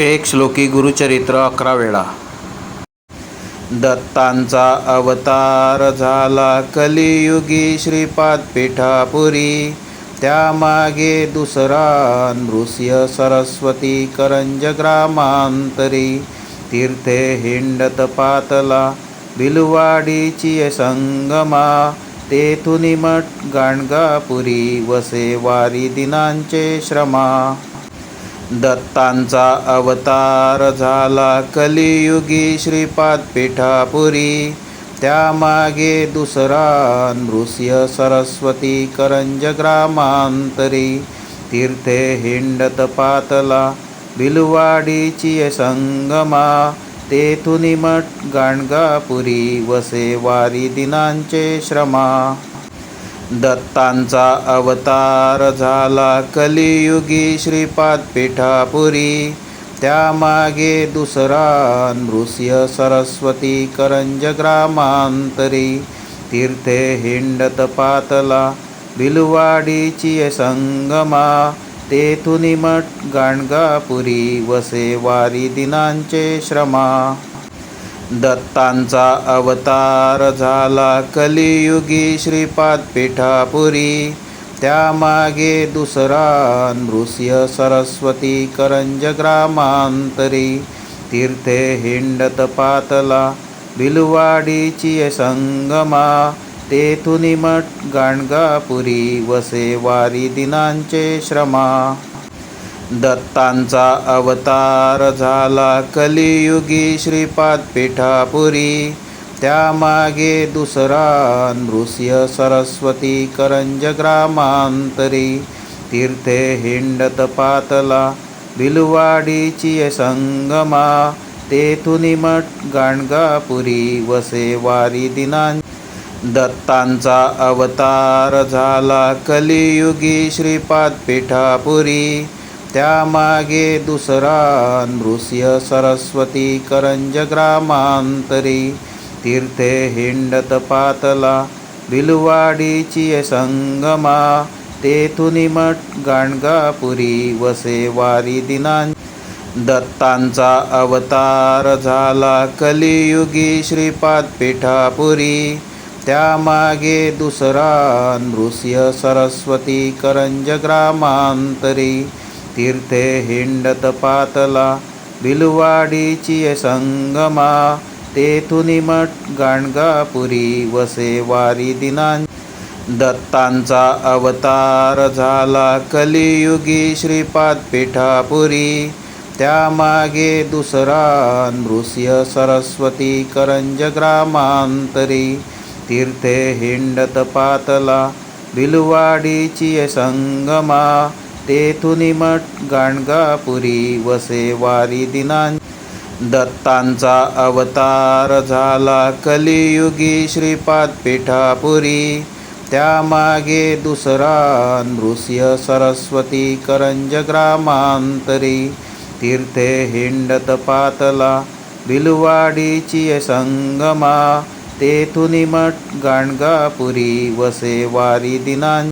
एक श्लोकी गुरुचरित्र अकरा वेळा. दत्तांचा अवतार झाला कलियुगी श्रीपाद पिठापुरी. त्यामागे दुसरा नृसिंह सरस्वती करंज ग्रामांतरी. तीर्थे हिंडत पातला बिलवाडीची संगमा. तेथुनिमट गाणगापुरी वसे वारी दिनांचे श्रमा. दत्तांचा अवतार झाला कलियुगी श्रीपाद पिठापुरी. त्यामागे दुसरा नृसिंह सरस्वती करंज ग्रामांतरी. तीर्थे हिंडत पातला बिलवाडीची संगमा. तेथुनिमट गाणगापुरी वसे वारी दिनांचे श्रमा. दत्तांचा अवतार झाला कलियुगी श्रीपाद पिठापुरी. त्यामागे दुसरा नृसिंह सरस्वती करंज ग्रामांतरी. तीर्थे हिंडत पातला बिलवाडीची संगमा. तेथुनिमट गाणगापुरी वसे वारी दिनांचे श्रमा. दत्तांचा अवतार झाला कलियुगी श्रीपाद पिठापुरी. त्यामागे दुसरा नृसिंह सरस्वती करंज ग्रामांतरी. तीर्थे हिंडत पातला बिलवाडीची संगमा. तेथुनिमट गाणगापुरी वसे वारी दिनांचे श्रमा. दत्तांचा अवतार झाला कलियुगी श्रीपाद पिठापुरी. त्यामागे दुसरा नृसिंह सरस्वती करंज ग्रामांतरी. तीर्थे हिंडत पातला बिलवाडीची संगमा. तेथुनी मठ गाणगापुरी वसे वारी दिनां दत्तांचा अवतार झाला कलियुगी श्रीपाद पिठापुरी. त्यामागे दुसरा नृसिंह सरस्वती करंज ग्रामांतरी. तीर्थे हिंडत पातला बिलवाडीची संगमा. तेथुनी मठ गाणगापुरी वसे वारी दिनां. दत्तांचा अवतार झाला कलियुगी श्रीपाद पिठापुरी. त्यामागे दुसरा नृसिंह सरस्वती करंज ग्रामांतरी. तीर्थे हिंडत पातला बिलवाडीची संगमा. तेथुनी मठ गाणगापुरी वसे वारी दिनां दत्तांचा अवतार झाला कलियुगी श्रीपाद पिठापुरी. त्यामागे दुसरा नृस्य सरस्वती करंज ग्रामांतरी. तीर्थे हिंडत पातला बिलवाडीची संगमा. तेथून मठ गाणगापुरी वसे वारी दिनां दत्तांचा अवतार झाला कलियुगी श्रीपाद पिठापुरी. त्यामागे दुसरा नृसिंह सरस्वती करंज ग्रामांतरी. तीर्थे हिंडत पातला बिलवाडीची संगमा. तेथून मठ गाणगापुरी वसे वारी दिनां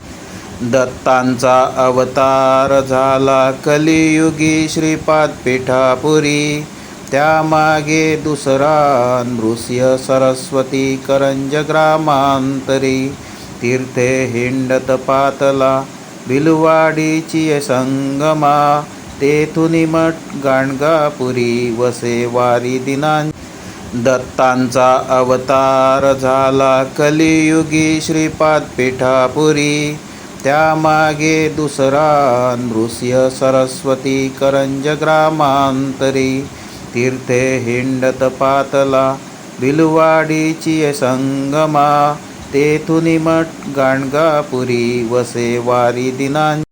दत्तांचा अवतार झाला कलियुगी श्रीपाद पिठापुरी. त्यामागे दुसरा नृस्य सरस्वती करंज ग्रामांतरी. तीर्थे हिंडत पातला बिलवाडीची संगमा. तेथुनी मठ गाणगापुरी वसे वारी दिनां. दत्तांचा अवतार झाला कलियुगी श्रीपाद पिठापुरी. त्यामागे दुसरा नृसिंह सरस्वती करंज ग्रामांतरी. तीर्थे हिंडत पातला बिलवाडीची संगमा. तेथुनी मठ गाणगापुरी वसे वारी दिनां